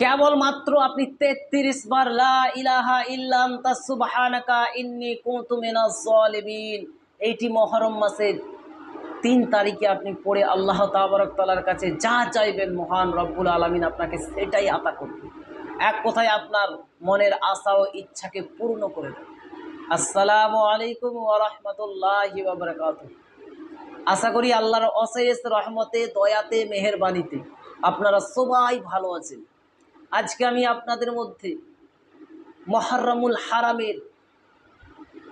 কেবলমাত্র আপনি তেত্রিশ বার লা ইলাহা ইল্লাম আনতা সুবহানাকা ইন্নী কুনতু মিনাজ এইটি মহরম মাসের তিন তারিখে আপনি পড়ে আল্লাহ তাবারক তালার কাছে যা চাইবেন মহান রব্বুল আলমিন আপনাকে সেটাই আতা করবে। এক কথায় আপনার মনের আশা ও ইচ্ছাকে পূর্ণ করে দেবে। আসসালামু আলাইকুম ওরহমতুল্লাহি আশা করি আল্লাহর অশেষ রহমতে, দয়াতে, মেহেরবানিতে আপনারা সবাই ভালো আছেন। আজকে আমি আপনাদের মধ্যে মহরমুল হারামের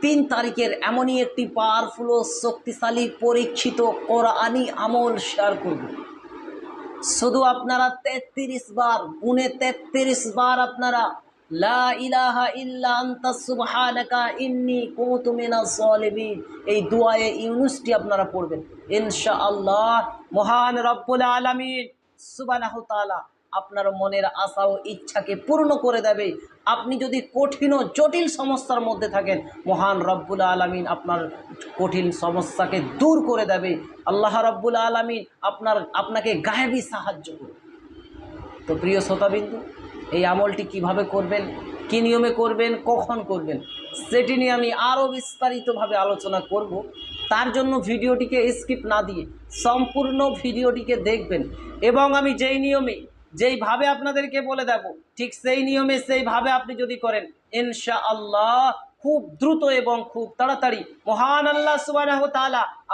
তিন তারিখের এমনই একটি পাওয়ারফুল ও শক্তিশালী পরীক্ষিত কোরআনি আমল শেয়ার করব। শুধু আপনারা তেত্রিশ বার গুনে তেত্রিশ বার আপনারা লা ইলাহা ইল্লা আনতা ইন্নী এই দুআয়ে ইউনুসটি আপনারা পড়বেন। ইনশাআল্লাহ মহান রব্বুল আলামিন সুবহানাহু আপনার মনের আশা ও ইচ্ছাকে পূর্ণ করে দেবে। আপনি যদি কঠিন ও জটিল সমস্যার মধ্যে থাকেন, মহান রব্বুল আলমিন আপনার কঠিন সমস্যাকে দূর করে দেবে। আল্লাহ রব্বুল আলমিন আপনার, আপনাকে গায়েবী সাহায্য করবে। তো প্রিয় শ্রোতাবিন্দু, এই আমলটি কীভাবে করবেন, কী নিয়মে করবেন, কখন করবেন, সেটি নিয়ে আমি আরও বিস্তারিতভাবে আলোচনা করব। তার জন্য ভিডিওটিকে স্কিপ না দিয়ে সম্পূর্ণ ভিডিওটিকে দেখবেন এবং আমি যেই নিয়মে যেইভাবে আপনাদেরকে বলে দেব, ঠিক সেই নিয়মে সেইভাবে আপনি যদি করেন ইনশা আল্লাহ খুব দ্রুত এবং খুব তাড়াতাড়ি, মহান আল্লাহ সুবাহ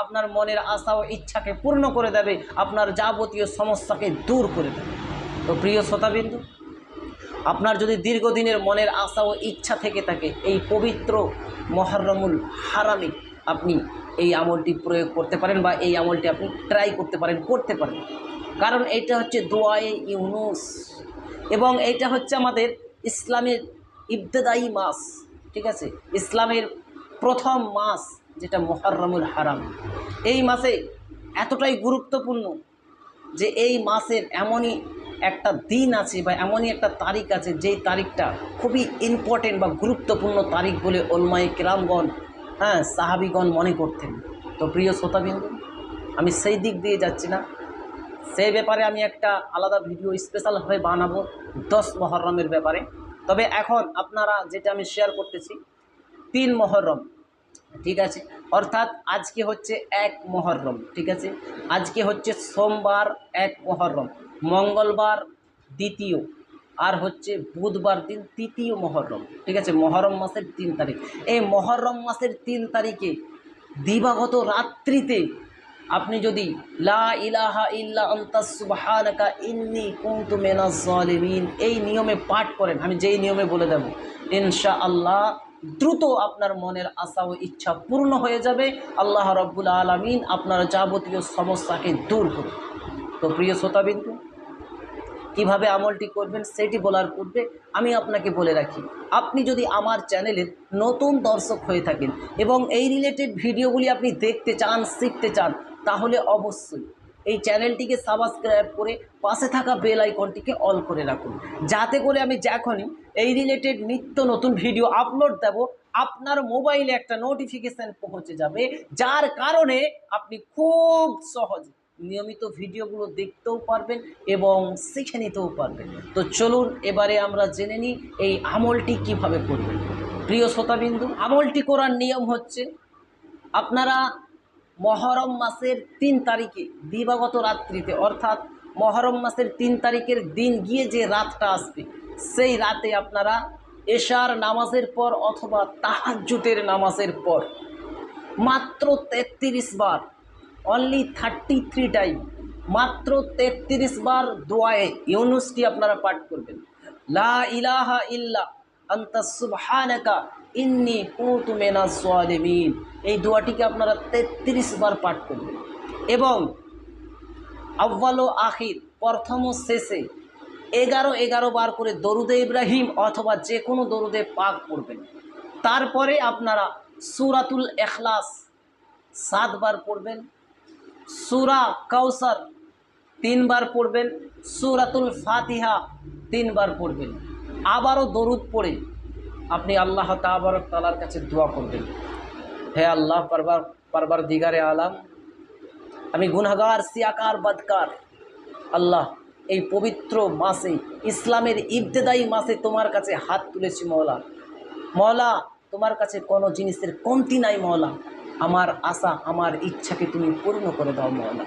আপনার মনের আশা ও ইচ্ছাকে পূর্ণ করে দেবে, আপনার যাবতীয় সমস্যাকে দূর করে দেবে। তো প্রিয় শ্রোতাবিন্দু, আপনার যদি দীর্ঘদিনের মনের আশা ও ইচ্ছা থেকে থাকে, এই পবিত্র মহরমুল হারামে আপনি এই আমলটি প্রয়োগ করতে পারেন বা এই আমলটি আপনি ট্রাই করতে পারেন করতে পারেন। কারণ এটা হচ্ছে দোয়ায়ে ইউনুস। এবং এটা হচ্ছে আমাদের ইসলামের ইবতদায়ী মাস, ঠিক আছে? ইসলামের প্রথম মাস, যেটা মহরমুল হারাম। এই মাসে এতটাই গুরুত্বপূর্ণ যে এই মাসের এমনই একটা দিন আছে বা এমনই একটা তারিখ আছে, যেই তারিখটা খুবই ইম্পর্টেন্ট বা গুরুত্বপূর্ণ তারিখ বলে ওলমাই কেরামগণ হ্যাঁ সাহাবিগণ মনে করতেন। তো প্রিয় শ্রোতাবিন্দু, আমি সেই দিক দিয়ে যাচ্ছি না। সেই ব্যাপারে আমি একটা আলাদা ভিডিও স্পেশালভাবে বানাবো দশ মহরমের ব্যাপারে। তবে এখন আপনারা যেটা আমি শেয়ার করতেছি, তিন মহরম, ঠিক আছে? অর্থাৎ আজকে হচ্ছে এক মহরম, ঠিক আছে? আজকে হচ্ছে সোমবার এক মহরম, মঙ্গলবার দ্বিতীয়, আর হচ্ছে বুধবার দিন তৃতীয় মহরম, ঠিক আছে? মহরম মাসের তিন তারিখ। এই মহরম মাসের তিন তারিখে দিবাগত রাত্রিতে আপনি যদি লা ইলাহা ইল্লা ইন্নি জালিমিন, এই নিয়মে পাঠ করেন, আমি যেই নিয়মে বলে দেব, ইনশাআল্লাহ দ্রুত আপনার মনের আশা ও ইচ্ছা পূর্ণ হয়ে যাবে, আল্লাহ রব্বুল আলমিন আপনার যাবতীয় সমস্যাকে দূর করবে। তো প্রিয় শ্রোতাবিন্দু কীভাবে আমলটি করবেন সেটি বলার পূর্বে আমি আপনাকে বলে রাখি, আপনি যদি আমার চ্যানেলের নতুন দর্শক হয়ে থাকেন এবং এই রিলেটেড ভিডিওগুলি আপনি দেখতে চান, শিখতে চান, তাহলে অবশ্যই এই চ্যানেলটিকে সাবস্ক্রাইব করে পাশে থাকা বেল আইকনটিকে অল করে রাখুন। যাতে করে আমি যখনই এই রিলেটেড নিত্য নতুন ভিডিও আপলোড দেব, আপনার মোবাইলে একটা নোটিফিকেশান পৌঁছে যাবে, যার কারণে আপনি খুব সহজে নিয়মিত ভিডিওগুলো দেখতেও পারবেন এবং শিখে নিতেও পারবেন। তো চলুন এবারে আমরা জেনে নিই এই আমলটি কীভাবে করবেন। প্রিয় শ্রোতাবিন্দু, আমলটি করার নিয়ম হচ্ছে, আপনারা মহরম মাসের তিন তারিখে দিবাগত রাত্রিতে, অর্থাৎ মহরম মাসের তিন তারিখের দিন গিয়ে যে রাতটা আসবে, সেই রাতে আপনারা এশার নামাজের পর অথবা তাহাজ্জুতের নামাজের পর মাত্র তেত্রিশ বার অনলি থার্টি থ্রি টাইম মাত্র তেত্রিশ বার দোয়ায়ে ইউনুসটি আপনারা পাঠ করবেন। লা ইলাহা ইল্লা আন্তা ইন্নি মিনাজ জালিমিন এই দোয়াটিকে আপনারা তেত্রিশ বার পাঠ করবেন। এবং আব্বাল ও আখির, প্রথম ও শেষে এগারো এগারো বার করে দরুদে ইব্রাহিম অথবা যে কোনো দরুদে পাক পড়বেন। তারপরে আপনারা সুরাতুল এখলাস সাতবার পড়বেন। সুরা কাউসার তিনবার পড়বেন, সুরাতুল ফাতিহা তিনবার পড়বেন। আবারও দরুদ পড়ে আপনি আল্লাহ তাবারক তালার কাছে দোয়া করবেন। হে আল্লাহ পারবার পারবার দিগারে আলাম, আমি গুনাগার সিয়াকার, বাদকার, আল্লাহ এই পবিত্র মাসে, ইসলামের ইবতেদায়ী মাসে তোমার কাছে হাত তুলেছি মওলা। মওলা, তোমার কাছে কোনো জিনিসের কমতি নাই মওলা। আমার আশা, আমার ইচ্ছাকে তুমি পূর্ণ করে দাও, মওলা।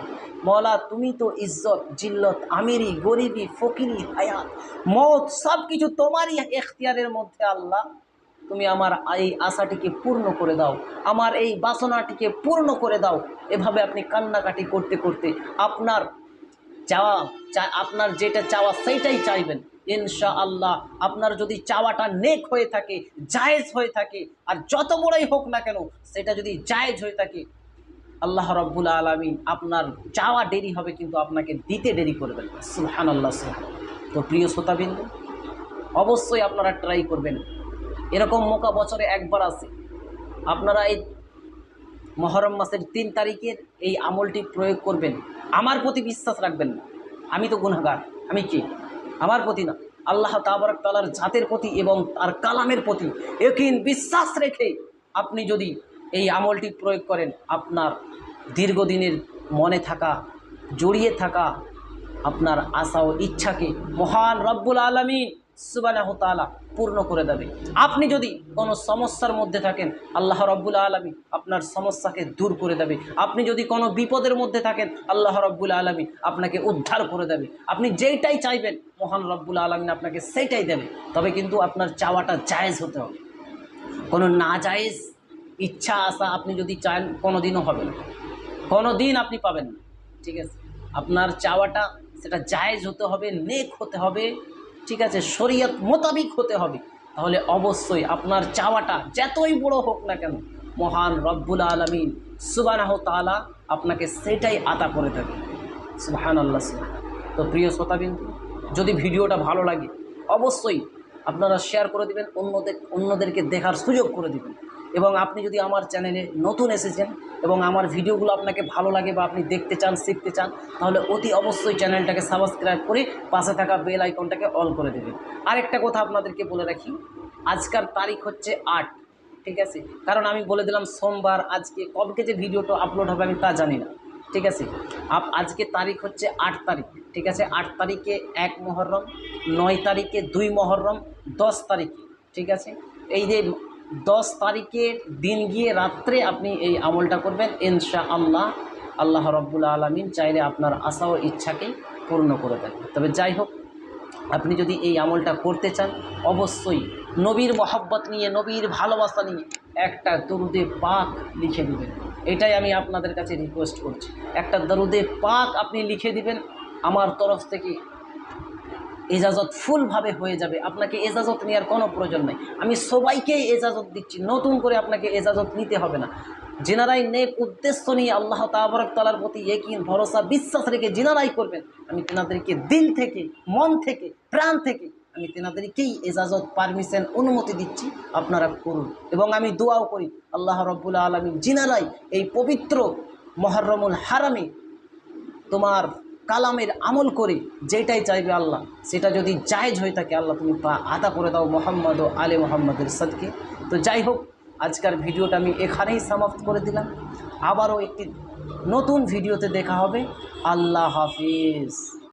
মওলা, তুমি তো ইজ্জত, জিল্লত, আমিরি, গরিবি, ফকিরি, হায়াত মত সব কিছু তোমারই এখতিয়ারের মধ্যে আল্লাহ। তুমি আমার এই আশাটিকে পূর্ণ করে দাও, আমার এই বাসনাটিকে পূর্ণ করে দাও। এভাবে আপনি কান্নাকাটি করতে করতে আপনার চাওয়া আপনার যেটা চাওয়া সেইটাই চাইবেন। ইনশা আল্লাহ আপনার যদি চাওয়াটা নেক হয়ে থাকে, জায়েজ হয়ে থাকে, আর যত বড়ই হোক না কেন, সেটা যদি জায়েজ হয়ে থাকে, আল্লাহ রব্বুল আলমিন আপনার চাওয়া দেরি হবে, কিন্তু আপনাকে দিতে দেরি করবেন সুলহান আল্লাহ সুলহান তো প্রিয় শ্রোতাবিন্দু, অবশ্যই আপনারা ট্রাই করবেন। এরকম মোকা বছরে একবার আসে আপনারা এই মহরম মাসের তিন তারিখের এই আমলটি প্রয়োগ করবেন। আমার প্রতি বিশ্বাস রাখবেন না। আমি তো গুনাহগার, আমি কি? আমার প্রতি না, আল্লাহ তাবারক তালার জাতের প্রতি এবং তার কালামের প্রতি একিন বিশ্বাস রেখে আপনি যদি এই আমলটি প্রয়োগ করেন, আপনার দীর্ঘদিনের মনে থাকা, জড়িয়ে থাকা আপনার আশা ও ইচ্ছাকে মহান রব্বুল আলমী সুবানাহ তালা পূর্ণ করে দেবে। আপনি যদি কোনো সমস্যার মধ্যে থাকেন, আল্লাহ রব্বুল আলমী আপনার সমস্যাকে দূর করে দেবে। আপনি যদি কোনো বিপদের মধ্যে থাকেন, আল্লাহ রব্বুল আলমী আপনাকে উদ্ধার করে দেবে। আপনি যেইটাই চাইবেন, মহান রব্বুল আলমিন আপনাকে সেইটাই দেবে। তবে কিন্তু আপনার চাওয়াটা জায়েজ হতে হবে। কোনো না জায়েজ ইচ্ছা, আশা আপনি যদি চান কোনো দিনও হবে না। কোনো দিন আপনি পাবেন না। ঠিক আছে? আপনার চাওয়াটা, সেটা জায়েজ হতে হবে, নেক হতে হবে। ঠিক আছে, শরীয়ত মোতাবিক হতে হবে। তাহলে অবশ্যই আপনার চাওয়াটা যতই বড় হোক না কেন, মহান রব্বুল আলমিন সুবানাহ তালা আপনাকে সেটাই আতা করে থাকে সুবাহান আল্লাহ। তো প্রিয় শ্রোতাবিন্দু, যদি ভিডিওটা ভালো লাগে, অবশ্যই আপনারা শেয়ার করে দিবেন, অন্যদের, অন্যদেরকে দেখার সুযোগ করে দিবেন। এবং আপনি যদি আমার চ্যানেলে নতুন এসেছেন এবং আমার ভিডিওগুলো আপনাকে ভালো লাগে বা আপনি দেখতে চান, শিখতে চান, তাহলে অতি অবশ্যই চ্যানেলটাকে সাবস্ক্রাইব করে পাশে থাকা বেল আইকনটাকে অল করে দেবেন। আরেকটা কথা আপনাদেরকে বলে রাখি, আজকার তারিখ হচ্ছে আট, ঠিক আছে? কারণ আমি বলে দিলাম সোমবার, আজকে কবকে যে ভিডিওটা আপলোড হবে আমি তা জানি না, ঠিক আছে? আপ, আজকে তারিখ হচ্ছে আট তারিখ, ঠিক আছে? আট তারিখে এক মহরম, নয় তারিখে দুই মহরম, দশ তারিখে, ঠিক আছে? এই যে দশ তারিখের দিন গিয়ে রাত্রে আপনি এই আমলটা করবেন ইনশা আল্লাহ আল্লাহ রব্বুল আলমিন চাইলে আপনার আশা ও ইচ্ছাকে পূর্ণ করে দেন। তবে যাই হোক, আপনি যদি এই আমলটা করতে চান, অবশ্যই নবীর মহব্বত নিয়ে, নবীর ভালোবাসা নিয়ে একটা দরুদে পাক লিখে দেবেন। এটাই আমি আপনাদের কাছে রিকোয়েস্ট করছি। একটা দরুদে পাক আপনি লিখে দিবেন, আমার তরফ থেকে এজাজত ফুলভাবে হয়ে যাবে। আপনাকে এজাজত নেওয়ার কোনো প্রয়োজন নেই। আমি সবাইকেই এজাজত দিচ্ছি। নতুন করে আপনাকে এজাজত নিতে হবে না। যেনারাই নেক উদ্দেশ্য নিয়ে আল্লাহ তাবরক তালার প্রতি একিন ভরসা, বিশ্বাস রেখে যেনারাই করবেন, আমি তেনাদেরকে দিল থেকে, মন থেকে, প্রাণ থেকে, আমি তেনাদেরকেই এজাজত পারমিশন অনুমতি দিচ্ছি। আপনারা করুন। এবং আমি দোয়াও করি, আল্লাহ রব্বুল আলমী জিনারাই এই পবিত্র মহরমুল হারামে তোমার কালামের আমল করে যেটাই চাইবে আল্লাহ, সেটা যদি জায়েজ হয়ে থাকে আল্লাহ, তুমি পা আদা করে দাও মোহাম্মদ ও আলে মোহাম্মদের সদকে। তো যাই হোক, আজকের ভিডিওটা আমি এখানেই সমাপ্ত করে দিলাম। আবারও একটি নতুন ভিডিওতে দেখা হবে। আল্লাহ হাফিজ।